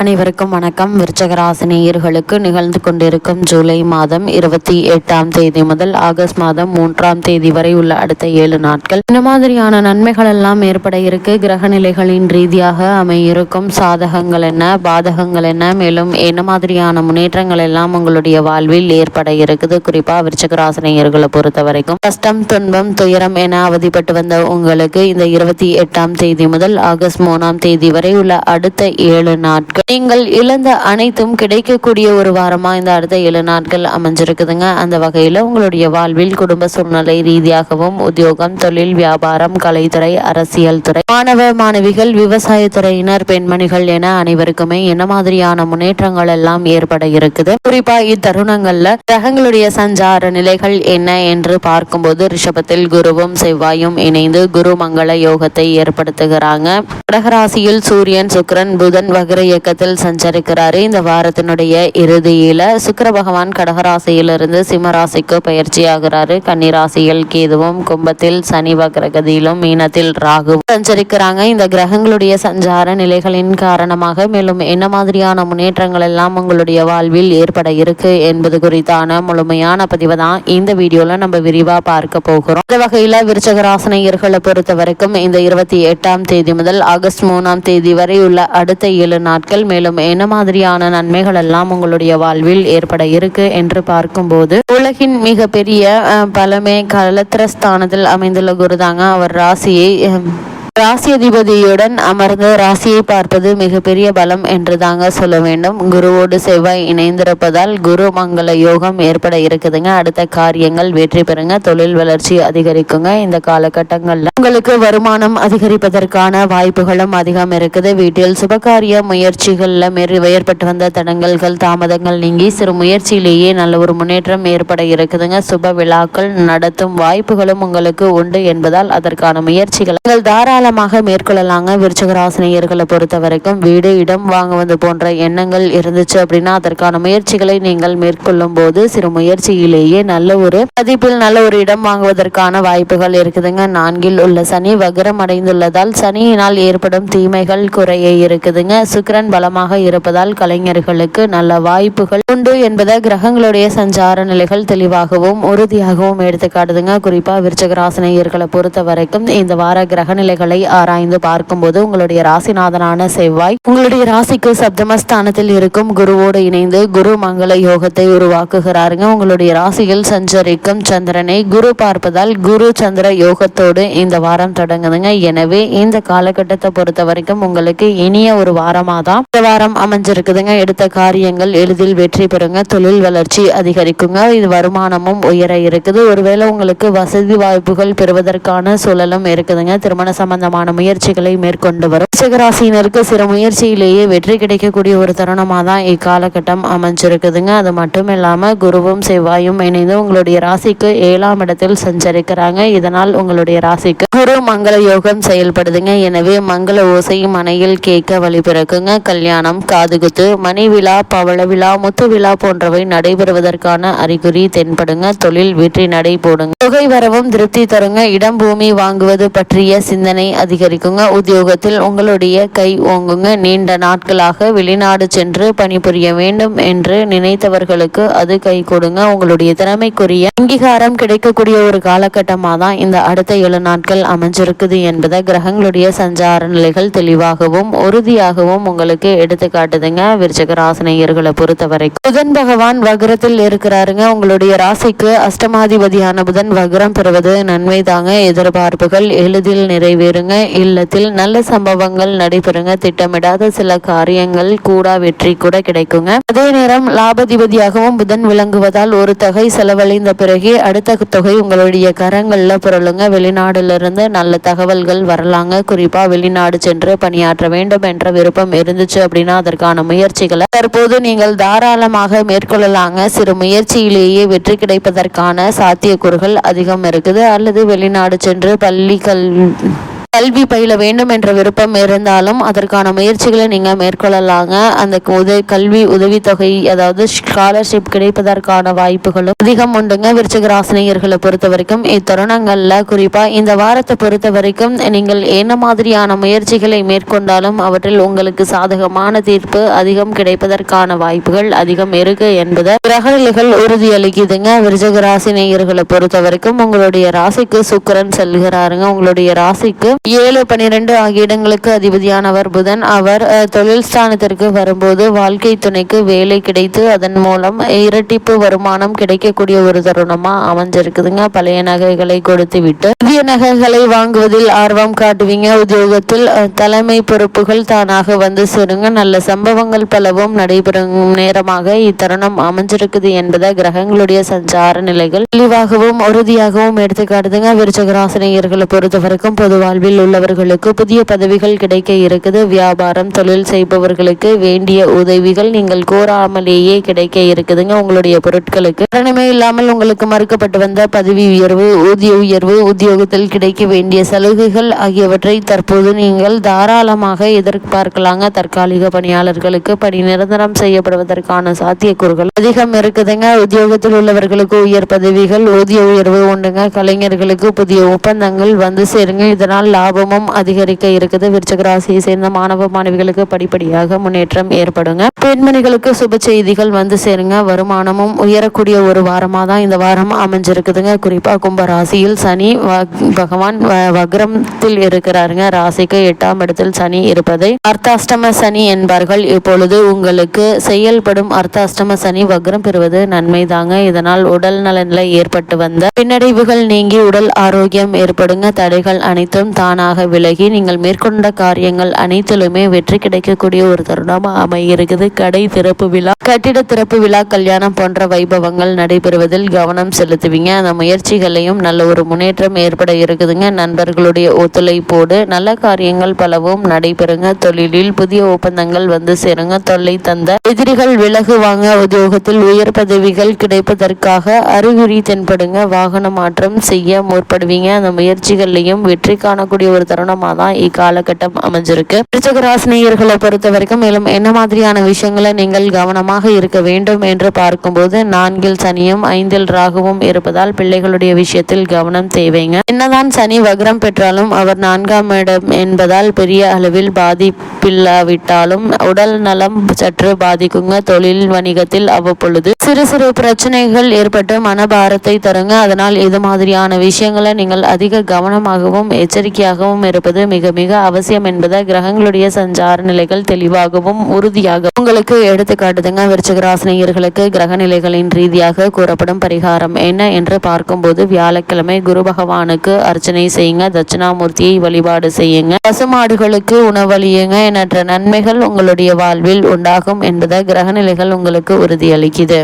அனைவருக்கும் வணக்கம். விருச்சகராசினியர்களுக்கு நிகழ்ந்து கொண்டிருக்கும் ஜூலை மாதம் இருபத்தி எட்டாம் தேதி முதல் ஆகஸ்ட் மாதம் மூன்றாம் தேதி வரை உள்ள அடுத்த ஏழு நாட்கள். இந்த மாதிரியான நன்மைகள் எல்லாம் ஏற்பட இருக்கு. கிரக நிலைகளின் ரீதியாக அமையிருக்கும் சாதகங்கள் என்ன பாதகங்கள் என்ன மேலும் என்ன மாதிரியான முன்னேற்றங்கள் எல்லாம் உங்களுடைய வாழ்வில் ஏற்பட இருக்குது? குறிப்பா விருச்சகராசினியர்களை பொறுத்த வரைக்கும் கஷ்டம் துன்பம் துயரம் என அவதிப்பட்டு வந்த உங்களுக்கு இந்த இருபத்தி எட்டாம் தேதி முதல் ஆகஸ்ட் மூணாம் தேதி வரை உள்ள அடுத்த ஏழு நாட்கள் நீங்கள் இழந்த அனைத்தும் கிடைக்கக்கூடிய ஒரு வாரமா இந்த அடுத்த ஏழு நாட்கள் அமைஞ்சிருக்குதுங்க. அந்த வகையில உங்களுடைய வாழ்வில் குடும்ப சூழ்நிலை ரீதியாகவும் உத்தியோகம் தொழில் வியாபாரம் கலைத்துறை அரசியல் துறை மாணவ மாணவிகள் விவசாயத்துறையினர் பெண்மணிகள் என அனைவருக்குமே என்ன மாதிரியான முன்னேற்றங்கள் எல்லாம் ஏற்பட இருக்குது? குறிப்பா இத்தருணங்கள்ல கிரகங்களுடைய சஞ்சார நிலைகள் என்ன என்று பார்க்கும்போது ரிஷபத்தில் குருவும் செவ்வாயும் இணைந்து குரு மங்கள யோகத்தை ஏற்படுத்துகிறாங்க. கடகராசியில் சூரியன் சுக்ரன் புதன் வகிர இயக்கத்தில் சஞ்சரிக்கிறாரு. இந்த வாரத்தினுடைய இறுதியில சுக்கர பகவான் கடகராசியிலிருந்து சிம்மராசிக்கு பயிற்சி கன்னிராசியில் கேதுவும் கும்பத்தில் சனி வக்ரகதியிலும் மீனத்தில் ராகு சஞ்சரிக்கிறாங்க. இந்த கிரகங்களுடைய சஞ்சார நிலைகளின் காரணமாக மேலும் என்ன மாதிரியான முன்னேற்றங்கள் எல்லாம் உங்களுடைய வாழ்வில் ஏற்பட இருக்கு என்பது குறித்தான முழுமையான பதிவு தான் இந்த வீடியோல நம்ம விரிவா பார்க்க போகிறோம். இந்த வகையில விருச்சகராசனையர்களை பொறுத்த வரைக்கும் இந்த இருபத்தி எட்டாம் தேதி முதல் ஆகஸ்ட் மூணாம் தேதி வரை உள்ள அடுத்த ஏழு நாட்கள் மேலும் என்ன மாதிரியான நன்மைகள் எல்லாம் உங்களுடைய வாழ்வில் ஏற்பட இருக்கு என்று பார்க்கும்போது உலகின் மிகப்பெரிய அஹ், பலமே கலத்திரஸ்தானத்தில் அமைந்துள்ள குருதாங்க. அவர் ராசியை ராசி அதிபதியுடன் அமர்ந்து ராசியை பார்ப்பது மிகப்பெரிய பலம் என்று தாங்க சொல்ல வேண்டும். குருவோடு செவ்வாய் இணைந்திருப்பதால் குரு மங்கள யோகம் ஏற்பட இருக்குதுங்க. அடுத்த காரியங்கள் வெற்றி பெறுங்க. தொழில் வளர்ச்சி அதிகரிக்குங்க. இந்த காலகட்டங்கள்ல உங்களுக்கு வருமானம் அதிகரிப்பதற்கான வாய்ப்புகளும் அதிகம் இருக்குது. வீட்டில் சுபகாரிய முயற்சிகளில் மேறி ஏற்பட்டு வந்த தடங்கல்கள் தாமதங்கள் நீங்கி சிறு முயற்சியிலேயே நல்ல ஒரு முன்னேற்றம் ஏற்பட இருக்குதுங்க. சுப விழாக்கள் நடத்தும் வாய்ப்புகளும் உங்களுக்கு உண்டு என்பதால் அதற்கான முயற்சிகள் நீங்கள் தாராளமாக மேற்கொள்ளலாங்க. விருச்சகராசினியர்களை பொறுத்த வரைக்கும் வீடு இடம் வாங்குவது போன்ற எண்ணங்கள் இருந்துச்சு அப்படின்னா அதற்கான முயற்சிகளை நீங்கள் மேற்கொள்ளும் போது சிறு முயற்சியிலேயே நல்ல ஒரு மதிப்பில் நல்ல ஒரு இடம் வாங்குவதற்கான வாய்ப்புகள் இருக்குதுங்க. நான்கில் உள்ள சனி வகரம் அடைந்துள்ளதால் சனியினால் ஏற்படும் தீமைகள் குறைய இருக்குதுங்க. சுக்கரன் பலமாக இருப்பதால் கலைஞர்களுக்கு நல்ல வாய்ப்புகள் உண்டு என்பதை கிரகங்களுடைய சஞ்சார நிலைகள் தெளிவாகவும் உறுதியாகவும் எடுத்துக்காட்டுதுங்க. குறிப்பா விருச்சகராசினியர்களை பொறுத்த வரைக்கும் இந்த வார கிரக நிலைகளை ஆராய்ந்து பார்க்கும்போது உங்களுடைய ராசிநாதனான செவ்வாய் உங்களுடைய ராசிக்கு சப்தமஸ்தானத்தில் இருக்கும் குருவோடு இணைந்து குரு மங்கள யோகத்தை உருவாக்குகிறாருங்க. உங்களுடைய ராசியில் சஞ்சரிக்கும் சந்திரனை குரு பார்ப்பதால் குரு சந்திர யோகத்தோடு இந்த வாரம் தொடங்குதுங்க. எனவே இந்த காலகட்டத்தை பொறுத்த வரைக்கும் உங்களுக்கு இனிய ஒரு வாரமாக தான் இந்த வாரம் அமைஞ்சிருக்குதுங்க. எடுத்த காரியங்கள் எளிதில் வெற்றி பெறுங்க. தொழில் வளர்ச்சி அதிகரிக்குங்க. இது வருமானமும் உயர இருக்குது. ஒருவேளை உங்களுக்கு வசதி வாய்ப்புகள் பெறுவதற்கான சூழலும் இருக்குதுங்க. திருமண சம்பந்தமான முயற்சிகளை மேற்கொண்டு வரும். சிகராசினருக்கு சில முயற்சியிலேயே வெற்றி கிடைக்கக்கூடிய ஒரு தருணமாக தான் இக்காலகட்டம் அமைஞ்சிருக்குதுங்க. அது மட்டும் இல்லாமல் குருவும் செவ்வாயும் இணைந்து உங்களுடைய ராசிக்கு ஏழாம் இடத்தில் சஞ்சரிக்கிறாங்க. இதனால் உங்களுடைய ராசிக்கு குரு மங்கள யோகம் செயல்படுதுங்க. எனவே மங்கள ஓசை மனையில் கேட்க வழிபிறக்குங்க கல்யாணம் காதுகுத்து மணி விழா பவள விழா முத்து விழா போன்றவை நடைபெறுவதற்கான அறிகுறி தென்படுங்க. தொழில் வெற்றி நடை போடுங்க. தொகை வரவும் திருப்தி தருங்க. இடம் பூமி வாங்குவது பற்றிய சிந்தனை அதிகரிக்குங்க. உத்தியோகத்தில் உங்களுடைய கை ஓங்குங்க. நீண்ட நாட்களாக வெளிநாடு சென்று பணிபுரிய வேண்டும் என்று நினைத்தவர்களுக்கு அது கை கொடுங்க. உங்களுடைய திறமைக்குரிய அங்கீகாரம் கிடைக்கக்கூடிய ஒரு காலகட்டமாக தான் இந்த அடுத்த ஏழு நாட்கள் அமைஞ்சிருக்குது என்பதை கிரகங்களுடைய சஞ்சார நிலைகள் தெளிவாகவும் உறுதியாகவும் உங்களுக்கு எடுத்து காட்டுதுங்க. விருச்சக ராசினியர்களை பொறுத்த வரைக்கும் புதன் பகவான் வக்ரத்தில் இருக்கிறாருங்க. உங்களுடைய ராசிக்கு அஷ்டமாதிபதியான புதன் வக்ரம் பெறுவது நன்மை தாங்க எதிர்பார்ப்புகள் எளிதில் நிறைவேறுங்க. இல்லத்தில் நல்ல சம்பவங்கள் நடைபெறுங்க. திட்டமிடாத சில காரியங்கள் கூட வெற்றி கூட கிடைக்குங்க. அதே நேரம் லாபதிபதியாகவும் புதன் விளங்குவதால் ஒரு தொகை செலவழிந்த பிறகு அடுத்த தொகை உங்களுடைய கரங்கள்ல புரளுங்க. வெளிநாடுல இருந்து நல்ல தகவல்கள் வரலாங்க. குறிப்பா வெளிநாடு சென்று பணியாற்ற வேண்டும் என்ற விருப்பம் இருந்துச்சு அப்படின்னா அதற்கான முயற்சிகளை தற்போது நீங்கள் தாராளமாக மேற்கொள்ளலாங்க. சிறு முயற்சியிலேயே வெற்றி கிடைப்பதற்கான சாத்தியக்கூறுகள் அதிகம் இருக்குது. அல்லது வெளிநாடு சென்று பள்ளி கல் கல்வி பயில வேண்டும் என்ற விருப்பம் இருந்தாலும் அதற்கான முயற்சிகளை நீங்க மேற்கொள்ளலாங்க. அந்த உதவி கல்வி உதவித்தொகை அதாவது ஸ்காலர்ஷிப் கிடைப்பதற்கான வாய்ப்புகளும் அதிகம் உண்டுங்க. விருச்சிக ராசினியர்களை பொறுத்த வரைக்கும் இத்தருணங்கள்ல குறிப்பா இந்த வாரத்தை பொறுத்த வரைக்கும் நீங்கள் என்ன மாதிரியான முயற்சிகளை மேற்கொண்டாலும் அவற்றில் உங்களுக்கு சாதகமான தீர்ப்பு அதிகம் கிடைப்பதற்கான வாய்ப்புகள் அதிகம் இருக்கு என்பதை கிரகநிலைகள் உறுதியளிக்குதுங்க. விருச்சிக ராசினியர்களை பொறுத்த வரைக்கும் உங்களுடைய ராசிக்கு சுக்கரன் செல்கிறாருங்க. உங்களுடைய ராசிக்கு ஏழு பனிரெண்டு ஆகிய இடங்களுக்கு அதிபதியானவர் புதன். அவர் தொழில் ஸ்தானத்திற்கு வரும்போது வாழ்க்கை துணைக்கு வேலை கிடைத்து அதன் மூலம் இரட்டிப்பு வருமானம் கிடைக்கக்கூடிய ஒரு தருணமா அமைஞ்சிருக்குதுங்க. பழைய நகைகளை கொடுத்து விட்டு புதிய நகைகளை வாங்குவதில் ஆர்வம் காட்டுவீங்க. உத்தியோகத்தில் தலைமை பொறுப்புகள் தானாக வந்து சேருங்க. நல்ல சம்பவங்கள் பலவும் நடைபெறும் நேரமாக இத்தருணம் அமைஞ்சிருக்குது என்பதை கிரகங்களுடைய சஞ்சார நிலைகள் தெளிவாகவும் உறுதியாகவும் எடுத்து காட்டுதுங்க விருச்சகராசினியர்களை பொறுத்தவரைக்கும் பொது வாழ்வில் உள்ளவர்களுக்கு புதிய பதவிகள் கிடைக்க இருக்குது. வியாபாரம் தொழில் செய்பவர்களுக்கு வேண்டிய உதவிகள் நீங்கள் கோராமலேயே கிடைக்க இருக்குதுங்க உங்களுடைய பொருட்களுக்கு. காரணமே இல்லாமல் உங்களுக்கு மறுக்கப்பட்டு வந்த பதவி உயர்வு ஊதிய உயர்வு உத்தியோகத்தில் கிடைக்க வேண்டிய சலுகைகள் ஆகியவற்றை தற்போது நீங்கள் தாராளமாக எதிர்பார்க்கலாங்க. தற்காலிக பணியாளர்களுக்கு பணி நிரந்தரம் செய்யப்படுவதற்கான சாத்தியக்கூறுகள் அதிகம் இருக்குதுங்க. உத்தியோகத்தில் உள்ளவர்களுக்கு உயர் பதவிகள் ஊதிய உயர்வு உண்டுங்க. கலைஞர்களுக்கு புதிய ஒப்பந்தங்கள் வந்து சேருங்க. இதனால் லாபமும் அதிகரிக்க இருக்குது. விருச்சக ராசியை சேர்ந்த மாணவ மாணவிகளுக்கு படிப்படியாக முன்னேற்றம் ஏற்படுங்க. பெண்மணிகளுக்கு சுப செய்திகள் வந்து சேருங்க. வருமானமும் உயரக்கூடிய ஒரு வாரமா தான் இந்த வாரம் அமைஞ்சிருக்குதுங்க. குறிப்பா கும்ப ராசியில் சனி பகவான் வக்ரத்தில் இருக்கிறாருங்க. ராசிக்கு எட்டாம் இடத்தில் சனி இருப்பதை அர்த்தாஷ்டம சனி என்பார்கள். இப்பொழுது உங்களுக்கு செயல்படும் அர்த்தாஷ்டம சனி வக்ரம் பெறுவது நன்மை தாங்க இதனால் உடல் நலனில் ஏற்பட்டு வந்த பின்னடைவுகள் நீங்கி உடல் ஆரோக்கியம் ஏற்படுங்க. தடைகள் அனைத்தும் தானாக விலகி நீங்கள் மேற்கொண்ட காரியங்கள் அனைத்திலுமே வெற்றி கிடைக்கக்கூடிய ஒரு தருணம் அமைகிறது கடை திறப்பு விழா கட்டிட திறப்பு விழா கல்யாணம் போன்ற வைபவங்கள் நடைபெறுவதில் கவனம் செலுத்துவீங்க. அந்த முயற்சிகளையும் நல்ல ஒரு முன்னேற்றம் ஏற்பட இருக்குதுங்க. நண்பர்களுடைய ஒத்துழைப்போடு நல்ல காரியங்கள் பலவும் நடைபெறுங்க. தொழிலில் புதிய ஒப்பந்தங்கள் வந்து சேருங்க. தொல்லை தந்த எதிரிகள் விலகுவாங்க உத்தியோகத்தில் உயர் பதவிகள் கிடைப்பதற்காக அறிகுறி தென்படுங்க. வாகன மாற்றம் செய்ய முற்படுவீங்க. அந்த முயற்சிகளையும் வெற்றி காணக்கூடிய ஒரு தருணமாக தான் இக்காலகட்டம் அமைஞ்சிருக்கு. ராசினியர்களை பொறுத்த வரைக்கும் மேலும் என்ன மாதிரியான விஷயங்களை நீங்கள் கவனமாக இருக்க வேண்டும் என்று பார்க்கும்போது நான்கில் சனியும் ஐந்தில் ராகுவும் இருப்பதால் பிள்ளைகளுடைய விஷயத்தில் கவனம் தேவைங்க. என்னதான் சனி வக்ரம் பெற்றாலும் அவர் நான்காம் இடம் என்பதால் பெரிய அளவில் பாதிப்பில்லாவிட்டாலும் உடல் நலம் சற்று பாதிக்குங்க. தொழில் வணிகத்தில் அவ்வப்பொழுது சிறு சிறு பிரச்சனைகள் ஏற்பட்டு மனபாரத்தை தருங்க. அதனால் இது மாதிரியான விஷயங்களை நீங்கள் அதிக கவனமாகவும் எச்சரிக்கையாகவும் இருப்பது மிக மிக அவசியம் என்பதை கிரகங்களுடைய சஞ்சார நிலைகள் தெளிவாகவும் உறுதியாக உங்களுக்கு எடுத்துக்காட்டுதுங்க விருச்சகராசினியர்களுக்கு கிரக நிலைகளின் ரீதியாக கூறப்படும் பரிகாரம் என்ன என்று பார்க்கும்போது வியாழக்கிழமை குரு பகவானுக்கு அர்ச்சனை செய்யுங்க தட்சிணாமூர்த்தியை வழிபாடு செய்யுங்க. பசுமாடுகளுக்கு உணவளியுங்க எண்ணற்ற நன்மைகள் உங்களுடைய வாழ்வில் உண்டாகும் என்பதை கிரக நிலைகள் உங்களுக்கு உறுதியளிக்குது.